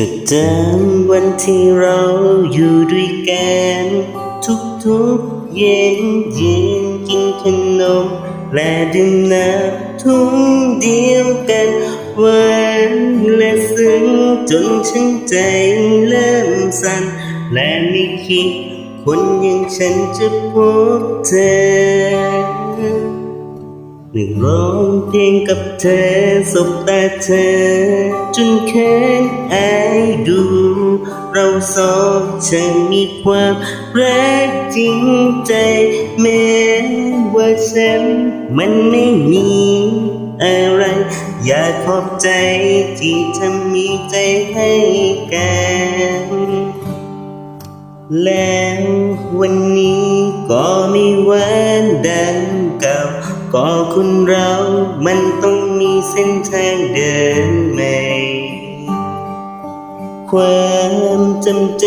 จดจำวันที่เราอยู่ด้วยกัน ทุกๆเย็นเย็นกินขนม และดื่มน้ำทุ่งเดียวกันหวานและซึ้งจนฉันใจเริ่มสั่นและไม่คิดคนอย่างฉันจะพบเธอ หนึ่งร้องเพลงกับเธอสบตาเธอ จนเขินอายดู เราสองฉันมีความรักจริงใจ แม้ว่าฉันมันไม่มีอะไร อยากขอบใจที่เธอมีใจให้กันแล้ววันนี้ก็ไม่หวานดัง ก็คนเรามันต้องมีเส้นทางเดินใหม่ ความจำเจ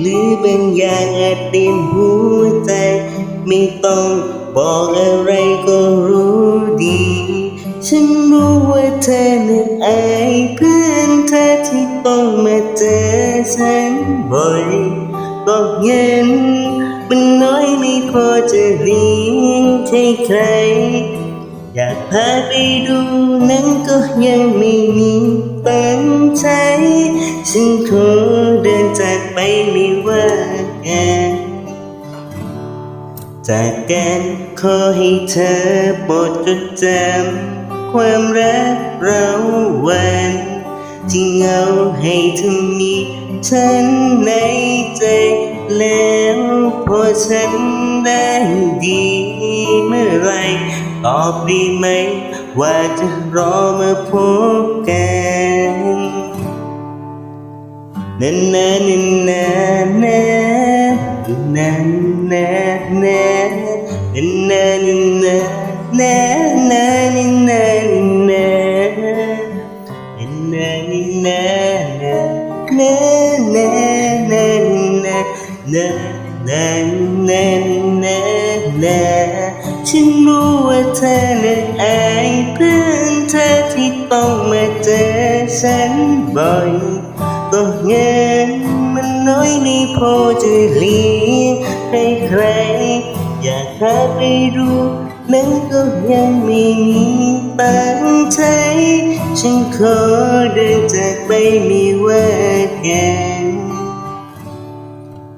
หรือบางอย่างอาจเปลี่ยนหัวใจ ไม่ต้องบอกอะไรก็รู้ดี ฉันรู้ว่าเธอนั้นอายเพื่อนเธอที่ต้องมาเจอฉันบ่อย บอกเงิน มันน้อยไม่พอจะเลี้ยงให้ใคร อยากพาไปดูหนั้นก็ยังไม่มีตังใช้ฉันขอเดินจากไปไม่ว่ากันจากกันขอให้เธอโปรดจดจำความรักเราวัน ที่เงาให้เธอมีฉันในใจแล้วพอฉันได้ดีเมื่อไรตอบด้ไหม ว่าจะรอมาพบกันนานานานานานนานนานนานานานานานนาน นาฉันรู้ว่าเธอนั้นอายเพื่อนเธอที่ต้องมาเจอฉันบ่อยก็เงินมันน้อยไม่พอจะเลี้ยงให้ใครอยากพาไปดูนั้นก็ยังไม่มีตัง ฉันขอเดินจากไปไม่ว่ากัน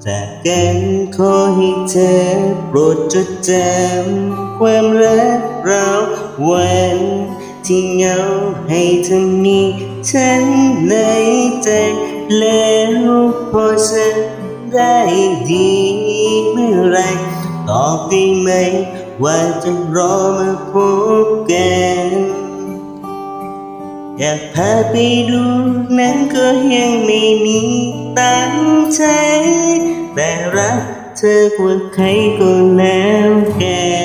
จากกันขอให้เธอโปรดจดจำความรักเราวันที่เหงาให้เธอมีฉันในใจแล้วพอฉันได้ดีเมื่อไรตอบได้ไหม ว่าจะรอมาพบกัน อยากพาไปดูนั้นก็ยังไม่มีตังใจ แต่รักเธอกว่าใครก็แล้วกัน